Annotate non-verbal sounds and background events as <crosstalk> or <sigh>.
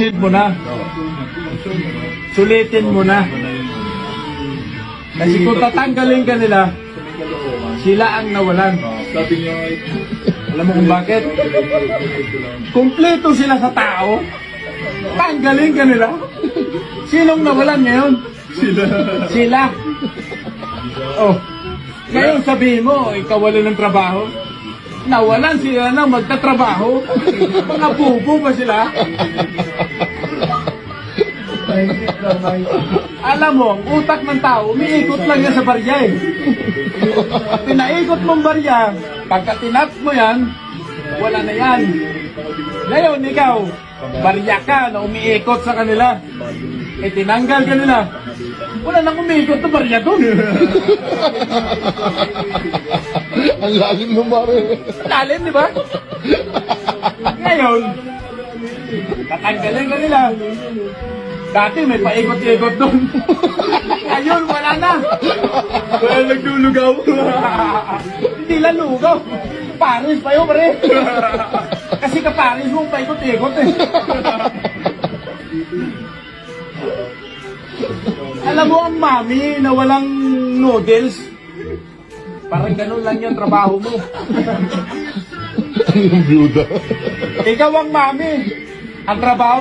i-shield mo na. Sulitin mo na. Kasi kung tatanggalin ka nila, sila ang nawalan. Sabi niya, Alam mo kung bakit? Kumpleto sila sa tao. Tanggalin ka nila. Sinong nawalan ngayon? sila. Sila. Oh. Ngayon sabihin mo, ikaw wala ng trabaho. Nawalan sila na magtatrabaho. Mga bubo ba sila? Alam mo, ang utak ng tao, umiikot lang yan sa barya eh. Pinaikot mong barya, pagka tinap mo yan, wala na yan. Ngayon, ikaw, barya ka na umiikot sa kanila. Eh, tinanggal ka nila. Wala nang umiikot na barya doon. <laughs> Ang lalim ng mare. Lalim, di ba? Ngayon, tatanggalin ka nila. Dati may paikot-ikot doon. <laughs> Ngayon, wala na. Wala nagdulugaw. Hindi lang lugaw. Paris pa yun, pare. Kasi ka Paris mo, paikot-ikot eh. Alam mo ang mami na walang noodles? Parang ganun lang yung trabaho mo. Yung byuda. Ikaw ang mami. Ang trabaho